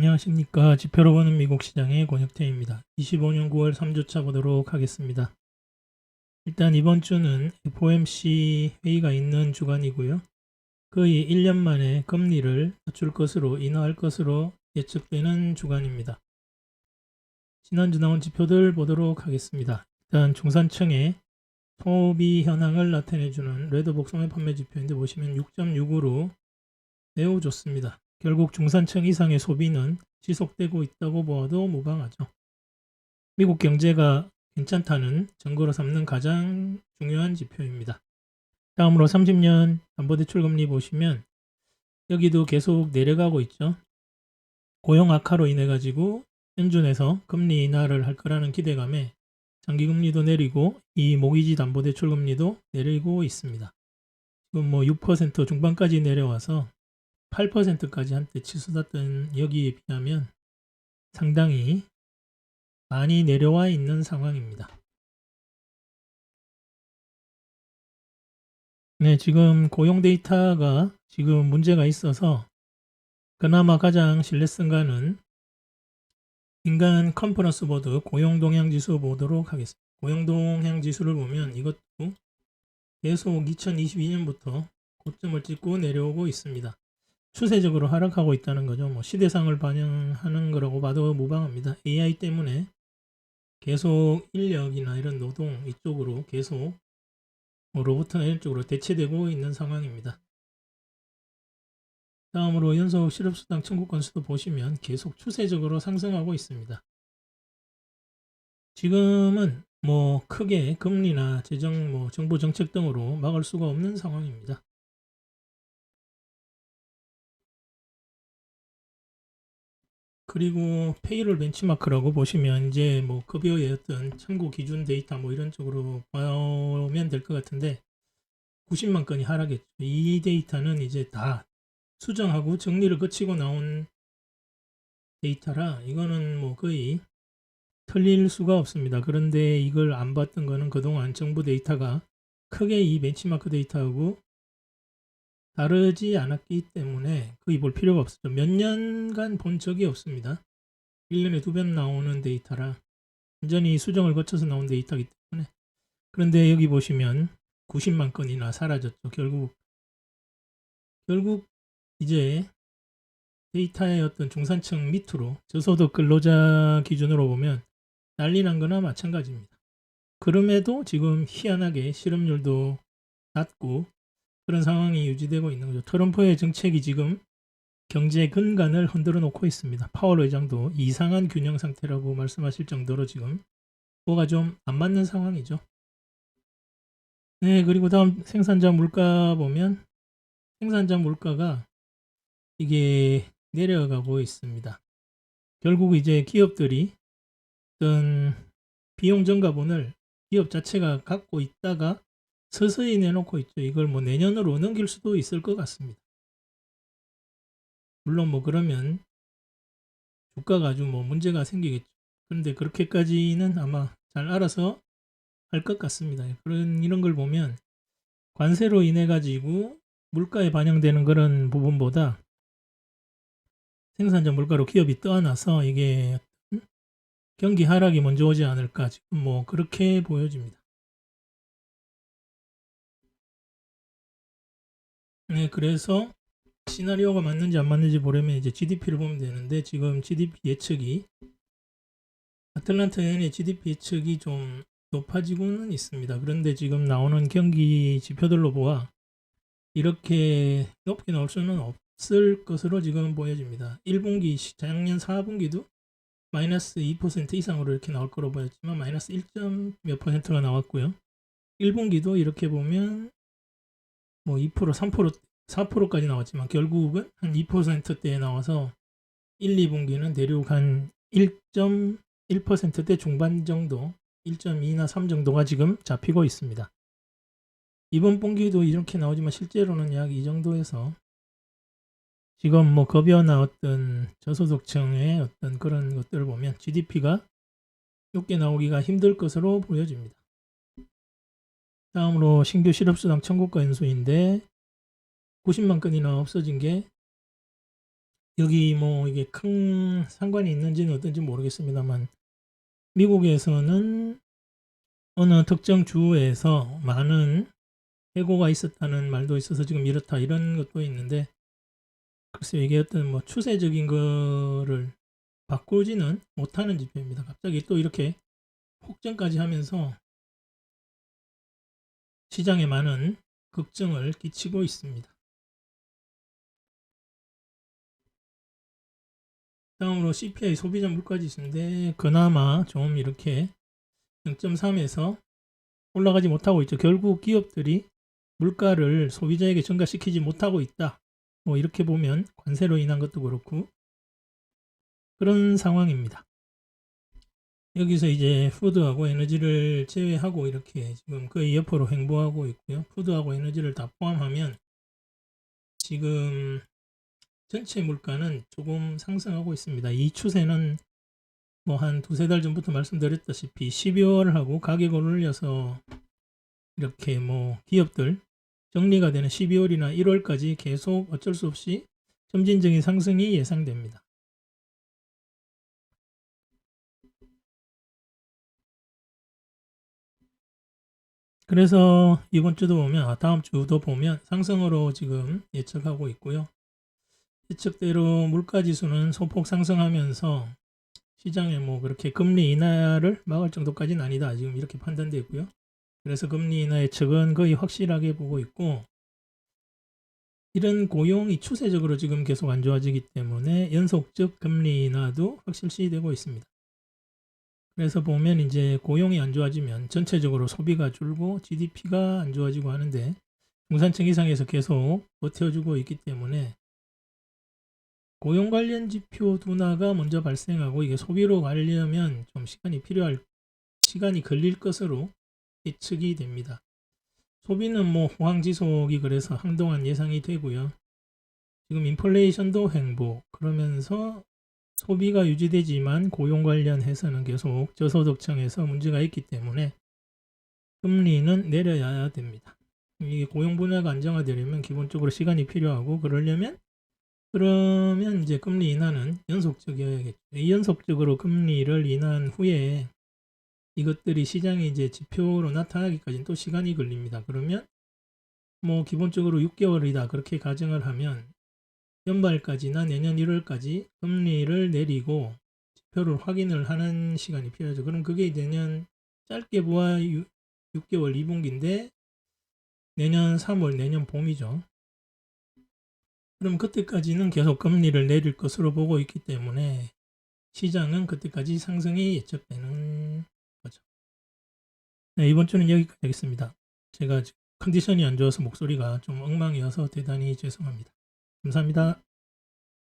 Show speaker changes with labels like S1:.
S1: 안녕하십니까. 지표로 보는 미국 시장의 권혁태입니다. 25년 9월 3주차 보도록 하겠습니다. 일단 이번 주는 FOMC 회의가 있는 주간이고요. 거의 1년 만에 금리를 낮출 것으로 인하할 것으로 예측되는 주간입니다. 지난주 나온 지표들 보도록 하겠습니다. 일단 중산층의 소비 현황을 나타내주는 레드 복숭아 판매 지표인데 보시면 6.65로 매우 좋습니다. 결국 중산층 이상의 소비는 지속되고 있다고 보아도 무방하죠. 미국 경제가 괜찮다는 증거로 삼는 가장 중요한 지표입니다. 다음으로 30년 담보대출 금리 보시면 여기도 계속 내려가고 있죠. 고용 악화로 인해 가지고 연준에서 금리 인하를 할 거라는 기대감에 장기 금리도 내리고 이 모기지 담보대출 금리도 내리고 있습니다. 지금 뭐 6% 중반까지 내려와서 8%까지 한때 치솟았던 여기에 비하면 상당히 많이 내려와 있는 상황입니다. 네, 지금 고용 데이터가 지금 문제가 있어서 그나마 가장 신뢰성가는 인간 컨퍼런스 보드 고용 동향 지수 보도록 하겠습니다. 고용 동향 지수를 보면 이것도 계속 2022년부터 고점을 찍고 내려오고 있습니다. 추세적으로 하락하고 있다는 거죠. 뭐 시대상을 반영하는 거라고 봐도 무방합니다. AI 때문에 계속 인력이나 이런 노동 이쪽으로 계속 뭐 로봇이나 이런 쪽으로 대체되고 있는 상황입니다. 다음으로 연속 실업수당 청구 건수도 보시면 계속 추세적으로 상승하고 있습니다. 지금은 뭐 크게 금리나 재정 뭐 정부 정책 등으로 막을 수가 없는 상황입니다. 그리고 페이롤 벤치마크라고 보시면 이제 뭐 급여의 어떤 참고 기준 데이터 뭐 이런 쪽으로 보면 될 것 같은데 90만 건이 하락했죠. 이 데이터는 이제 다 수정하고 정리를 거치고 나온 데이터라 이거는 뭐 거의 틀릴 수가 없습니다. 그런데 이걸 안 봤던 거는 그동안 정부 데이터가 크게 이 벤치마크 데이터하고 다르지 않았기 때문에 거의 볼 필요가 없었죠. 몇 년간 본 적이 없습니다. 1년에 두 번 나오는 데이터라 완전히 수정을 거쳐서 나온 데이터이기 때문에 그런데 여기 보시면 90만 건이나 사라졌죠. 결국 결국 이제 데이터의 어떤 중산층 밑으로 저소득 근로자 기준으로 보면 난리 난 거나 마찬가지입니다. 그럼에도 지금 희한하게 실업률도 낮고 그런 상황이 유지되고 있는 거죠. 트럼프의 정책이 지금 경제 근간을 흔들어 놓고 있습니다. 파월 의장도 이상한 균형 상태라고 말씀하실 정도로 지금 뭐가 좀 안 맞는 상황이죠. 네, 그리고 다음 생산자 물가 보면 생산자 물가가 이게 내려가고 있습니다. 결국 이제 기업들이 어떤 비용 증가분을 기업 자체가 갖고 있다가 서서히 내놓고 있죠. 이걸 뭐 내년으로 넘길 수도 있을 것 같습니다. 물론 뭐 그러면 주가가 아주 뭐 문제가 생기겠죠. 그런데 그렇게까지는 아마 잘 알아서 할 것 같습니다. 그런 이런 걸 보면 관세로 인해 가지고 물가에 반영되는 그런 부분보다 생산자 물가로 기업이 떠나서 이게 경기 하락이 먼저 오지 않을까 지금 뭐 그렇게 보여집니다. 네, 그래서 시나리오가 맞는지 안 맞는지 보려면 이제 GDP를 보면 되는데 지금 GDP 예측이 아틀란타 연의 GDP 예측이 좀 높아지고는 있습니다. 그런데 지금 나오는 경기 지표들로 보아 이렇게 높게 나올 수는 없을 것으로 지금 보여집니다. 1분기, 작년 4분기도 마이너스 2% 이상으로 이렇게 나올 거로 보였지만 마이너스 1. 몇 퍼센트가 나왔고요. 1분기도 이렇게 보면 뭐 2%, 3%, 4%까지 나왔지만 결국은 한 2%대에 나와서 1, 2분기는 대륙 한 1.1%대 중반 정도, 1.2나 3 정도가 지금 잡히고 있습니다. 이번 분기도 이렇게 나오지만 실제로는 약 이 정도에서 지금 뭐 급여나 어떤 저소득층의 어떤 그런 것들을 보면 GDP가 높게 나오기가 힘들 것으로 보여집니다. 다음으로 신규 실업수당 청구가 인수인데 90만 건이나 없어진 게 여기 뭐 이게 큰 상관이 있는지는 어떤지 모르겠습니다만 미국에서는 어느 특정 주에서 많은 해고가 있었다는 말도 있어서 지금 이렇다 이런 것도 있는데 글쎄 이게 어떤 뭐 추세적인 거를 바꾸지는 못하는 지표입니다. 갑자기 또 이렇게 폭증까지 하면서 시장에 많은 걱정을 끼치고 있습니다. 다음으로 CPI 소비자 물가지수인데 그나마 좀 이렇게 0.3에서 올라가지 못하고 있죠. 결국 기업들이 물가를 소비자에게 증가시키지 못하고 있다. 뭐 이렇게 보면 관세로 인한 것도 그렇고 그런 상황입니다. 여기서 이제 푸드하고 에너지를 제외하고 이렇게 지금 거의 옆으로 횡보하고 있고요. 푸드하고 에너지를 다 포함하면 지금 전체 물가는 조금 상승하고 있습니다. 이 추세는 뭐 한 두세 달 전부터 말씀드렸다시피 12월하고 가격을 올려서 이렇게 뭐 기업들 정리가 되는 12월이나 1월까지 계속 어쩔 수 없이 점진적인 상승이 예상됩니다. 그래서 이번 주도 보면 아, 다음 주도 보면 상승으로 지금 예측하고 있고요. 예측대로 물가 지수는 소폭 상승하면서 시장에 뭐 그렇게 금리 인하를 막을 정도까지는 아니다. 지금 이렇게 판단되고요. 그래서 금리 인하 예측은 거의 확실하게 보고 있고 이런 고용이 추세적으로 지금 계속 안 좋아지기 때문에 연속적 금리 인하도 확실시 되고 있습니다. 그래서 보면 이제 고용이 안 좋아지면 전체적으로 소비가 줄고 GDP가 안 좋아지고 하는데 중산층 이상에서 계속 버텨주고 있기 때문에 고용 관련 지표 둔화가 먼저 발생하고 이게 소비로 가려면 좀 시간이 필요할 시간이 걸릴 것으로 예측이 됩니다. 소비는 뭐 호황 지속이 그래서 한동안 예상이 되고요. 지금 인플레이션도 횡보 그러면서 소비가 유지되지만 고용 관련해서는 계속 저소득층에서 문제가 있기 때문에 금리는 내려야 됩니다. 이게 고용 분야가 안정화되려면 기본적으로 시간이 필요하고 그러려면 그러면 이제 금리 인하는 연속적이어야겠죠. 이 연속적으로 금리를 인한 후에 이것들이 시장에 이제 지표로 나타나기까지는 또 시간이 걸립니다. 그러면 뭐 기본적으로 6개월이다 그렇게 가정을 하면 연말까지나 내년 1월까지 금리를 내리고 지표를 확인을 하는 시간이 필요하죠. 그럼 그게 내년 짧게 보아 6개월 2분기인데 내년 3월 내년 봄이죠. 그럼 그때까지는 계속 금리를 내릴 것으로 보고 있기 때문에 시장은 그때까지 상승이 예측되는 거죠. 네, 이번 주는 여기까지 하겠습니다. 제가 컨디션이 안 좋아서 목소리가 좀 엉망이어서 대단히 죄송합니다. 감사합니다.